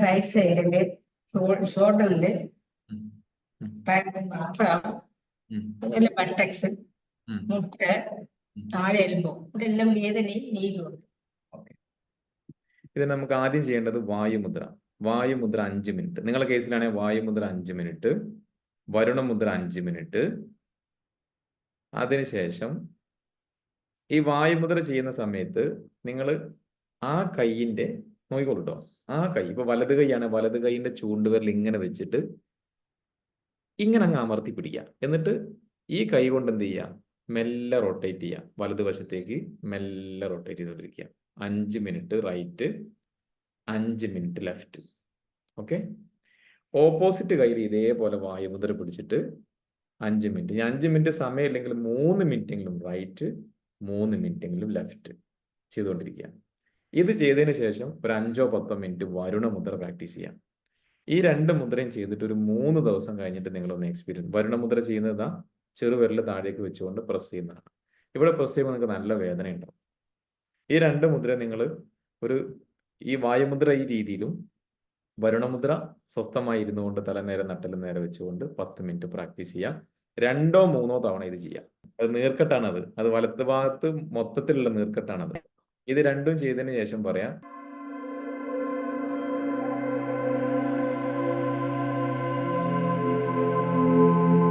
Right സൈഡിൽ ഷോൾഡറിൽ ഉം. ഉം. മാത്രം ഉം. അതുപോലെ ബട്ടക്സ് മുട്ട താഴെ എലുമ്പോ ഇതെല്ലാം വേദനയും നീരും ഇത് നമുക്ക് ആദ്യം ചെയ്യേണ്ടത് വായുമുദ്ര. വായുമുദ്ര അഞ്ച് മിനിറ്റ് നിങ്ങളുടെ കേസിലാണെങ്കിൽ വായുമുദ്ര അഞ്ച് മിനിറ്റ് വരുണമുദ്ര അഞ്ച് മിനിറ്റ് അതിനുശേഷം ഈ വായുമുദ്ര ചെയ്യുന്ന സമയത്ത് നിങ്ങൾ ആ കൈയിന്റെ നോക്കിക്കോളൂ ട്ടോ ആ കൈ ഇപ്പൊ വലത് കൈയാണ്. വലത് കൈയിന്റെ ചൂണ്ടുവരൽ ഇങ്ങനെ വെച്ചിട്ട് ഇങ്ങനെ അങ്ങ് അമർത്തി പിടിക്കുക. എന്നിട്ട് ഈ കൈ കൊണ്ട് എന്ത് ചെയ്യുക? മെല്ലെ റൊട്ടേറ്റ് ചെയ്യുക. വലതുവശത്തേക്ക് മെല്ലെ റൊട്ടേറ്റ് ചെയ്തുകൊണ്ടിരിക്കുക. അഞ്ച് മിനിറ്റ് റൈറ്റ് അഞ്ച് മിനിറ്റ് ലെഫ്റ്റ് ഓക്കെ ഓപ്പോസിറ്റ് കയ്യിൽ ഇതേപോലെ വായുമുദ്ര പിടിച്ചിട്ട് അഞ്ച് മിനിറ്റ് ഞാൻ അഞ്ച് മിനിറ്റ് സമയമില്ലെങ്കിൽ മൂന്ന് മിനിറ്റ് എങ്കിലും റൈറ്റ് മൂന്ന് മിനിറ്റ് എങ്കിലും ലെഫ്റ്റ് ചെയ്തുകൊണ്ടിരിക്കുക. ഇത് ചെയ്തതിന് ശേഷം ഒരു അഞ്ചോ പത്തോ മിനിറ്റ് വരുണ മുദ്ര പ്രാക്ടീസ് ചെയ്യാം. ഈ രണ്ട് മുദ്രയും ചെയ്തിട്ട് ഒരു മൂന്ന് ദിവസം കഴിഞ്ഞിട്ട് നിങ്ങൾ ഒന്ന് എക്സ്പീരിയൻസ് വരുണ മുദ്ര ചെയ്യുന്നത് ചെറുവിരൽ താഴേക്ക് വെച്ചുകൊണ്ട് പ്രസ് ചെയ്യുന്നതാണ് ഇവിടെ പ്രസ് ചെയ്യുമ്പോൾ നിങ്ങൾക്ക് നല്ല വേദന ഉണ്ടാവും. ഈ രണ്ട് മുദ്ര നിങ്ങൾ ഒരു ഈ വായുമുദ്ര ഈ രീതിയിലും വരുണമുദ്ര സ്വസ്ഥമായി ഇരുന്നുകൊണ്ട് തല നേരെ നട്ടൽ നേരെ വെച്ചുകൊണ്ട് പത്ത് മിനിറ്റ് പ്രാക്ടീസ് ചെയ്യാം. രണ്ടോ മൂന്നോ തവണ ഇത് ചെയ്യാം. അത് നീർക്കെട്ടാണത്. അത് വലത്ത് ഭാഗത്ത് മൊത്തത്തിലുള്ള നീർക്കെട്ടാണത്. ഇത് രണ്ടും ചെയ്തതിന് ശേഷം പറയാം.